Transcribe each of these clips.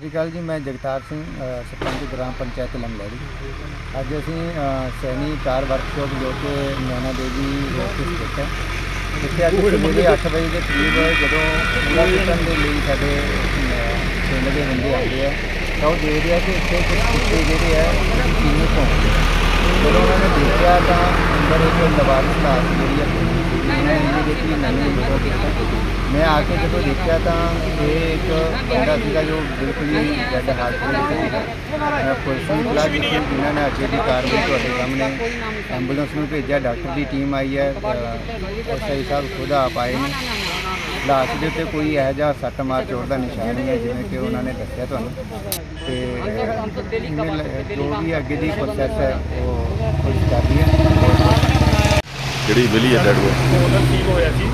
ਸ਼੍ਰੀ ਅਕਾਲ ਜੀ ਮੈਂ ਜਗਤਾਰ ਸਿੰਘ ਸਰਪੰਚ ਗ੍ਰਾਮ ਪੰਚਾਇਤ ਲੰਗਲੜੀ। ਅੱਜ ਅਸੀਂ ਸੈਣੀ ਕਾਰ ਵਰਕਸ਼ਾਪ ਜੋ ਕਿ ਨੈਣਾ ਦੇਵੀ ਰੋਡ ਤੇ ਸਥਿਤ ਹੈ। ਇੱਥੇ ਅੱਜ ਸਵੇਰੇ 8 ਵਜੇ ਦੇ ਕਰੀਬ ਜਦੋਂ ਪੂਰਾ ਚੁੱਕਣ ਦੇ ਲਈ ਸਾਡੇ ਪਿੰਡ ਦੇ ਬੰਦੇ ਆਉਂਦੇ ਆ ਤਾਂ ਉਹ ਦੇਖਦੇ ਆ ਕਿ ਇੱਥੇ ਕੁਝ ਕੁੱਤੇ ਜਿਹੜੇ ਆ ਕਿਵੇਂ ਭੌਂਕਦੇ ਜਦੋਂ ਉਹਨਾਂ ਨੇ ਦੇਖਿਆ ਤਾਂ ਅੰਦਰ ਇੱਕ ਲਵਾਰਿਸ ਲਾਸ਼ ਜਿਹੜੀ ਆ ਪਈ ਸੀ ਉਹਨਾਂ ਨੇ ਕੀਤਾ ਮੈਂ ਆ ਕੇ ਜਦੋਂ ਦੇਖਿਆ ਤਾਂ ਇਹ ਇੱਕ ਬੰਦਾ ਸੀਗਾ ਜੋ ਬਿਲਕੁਲ ਹੀ ਡੈਡ ਹਾਲਤ ਦੇ ਵਿੱਚ ਸੀਗਾ। ਮੈਂ ਪੁਲਿਸ ਨੂੰ ਬੁਲਾ ਦਿੱਤੀ ਜਿਨ੍ਹਾਂ ਨੇ ਅੱਗੇ ਦੀ ਕਾਰਵਾਈ ਤੁਹਾਡੇ ਸਾਹਮਣੇ ਐਂਬੂਲੈਂਸ ਨੂੰ ਭੇਜਿਆ, ਡਾਕਟਰ ਦੀ ਟੀਮ ਆਈ ਹੈ ਐਸਆਈ ਸਾਹਿਬ ਖੁਦ ਆਪ ਆਏ ਨੇ। ਲਾਸ਼ ਦੇ ਉੱਤੇ ਕੋਈ ਇਹੋ ਜਿਹਾ ਸੱਟ ਮਾਰ ਚੋਟ ਦਾ ਨਿਸ਼ਾਨ ਨਹੀਂ ਹੈ, ਜਿਵੇਂ ਕਿ ਉਹਨਾਂ ਨੇ ਦੱਸਿਆ ਤੁਹਾਨੂੰ। ਤੇ ਜੋ ਵੀ ਅੱਗੇ ਦੀ ਪ੍ਰੋਸੈਸ ਹੈ, ਉਹ ਪੁਲਿਸ ਕਰ ਰਹੀ ਹੈ। ਜਿਹੜੀ ਮਿਲੀ ਹੈ ਡੈਡ ਬੋਡੀ? ਉਹਦਾ ਕੀ ਹੋਇਆ ਸੀ।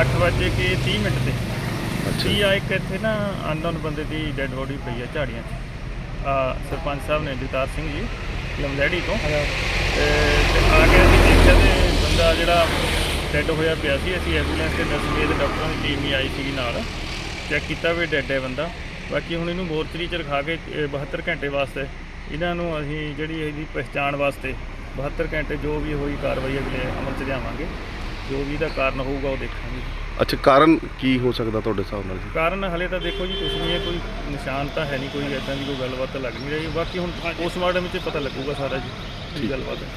8 ਵਜੇ ਕੇ 30 ਮਿੰਟ ਤੇ। ਅੱਛਾ। ਕੀ ਆ ਇੱਕ ਇੱਥੇ ਨਾ ਅਨਨੋਨ ਬੰਦੇ ਦੀ ਡੈੱਡ ਬੋਡੀ ਪਈ ਆ ਝਾੜੀਆਂ 'ਚ। ਆ ਸਰਪੰਚ ਸਾਹਿਬ ਨੇ ਜਗਤਾਰ ਸਿੰਘ ਜੀ ਲੰਗੜੇੜੀ ਤੋਂ। ਤੇ ਤੇ ਆ ਕੇ ਅਸੀਂ ਦੇਖਿਆ ਤੇ ਬੰਦਾ ਜਿਹੜਾ ਡੈੱਡ ਹੋਇਆ ਪਿਆ ਸੀ ਅਸੀਂ ਐਂਬੂਲੈਂਸ ਤੇ ਨਰਸ ਦੇ ਡਾਕਟਰਾਂ ਦੀ ਟੀਮ ਹੀ ਆਈ ਸੀਗੀ ਨਾਲ। ਚੈੱਕ ਕੀਤਾ ਵੀ ਡੈੱਡ ਹੈ ਬੰਦਾ। ਬਾਕੀ ਹੁਣ ਇਹਨੂੰ ਮੋਰਚਰੀ ਚ ਰਖਾ ਕੇ ਅ, 72 ਘੰਟੇ ਵਾਸਤੇ ਇਹਨਾਂ ਨੂੰ ਅਸੀਂ ਜਿਹੜੀ ਇਹਦੀ ਪਛਾਣ ਵਾਸਤੇ 72 ਘੰਟੇ ਜੋ ਵੀ ਹੋਈ ਕਾਰਵਾਈ ਅਗਲੇ ਅਮਲ ਚ ਲਿਆਵਾਂਗੇ। ਜੋ ਵੀ ਇਹਦਾ ਕਾਰਨ ਹੋਊਗਾ ਉਹ ਦੇਖਾਂਗੇ ਅੱਛਾ ਕਾਰਨ ਕੀ ਹੋ ਸਕਦਾ ਤੁਹਾਡੇ ਹਿਸਾਬ ਨਾਲ ਜੀ? ਕਾਰਨ ਹਲੇ ਤਾਂ ਦੇਖੋ ਜੀ ਕੁਝ ਨਹੀਂ ਹੈ ਕੋਈ ਨਿਸ਼ਾਨ ਤਾਂ ਹੈ ਨਹੀਂ ਕੋਈ ਐਦਾਂ ਦੀ ਕੋਈ ਗੱਲਬਾਤ ਤਾਂ ਲੱਗ ਨਹੀਂ ਰਹੀ। ਬਾਕੀ ਹੁਣ ਪੋਸਟਮਾਰਟਮ ਵਿੱਚ ਪਤਾ ਲੱਗੂਗਾ ਸਾਰਾ ਜੀ ਕੀ। ਗੱਲਬਾਤ ਹੈ।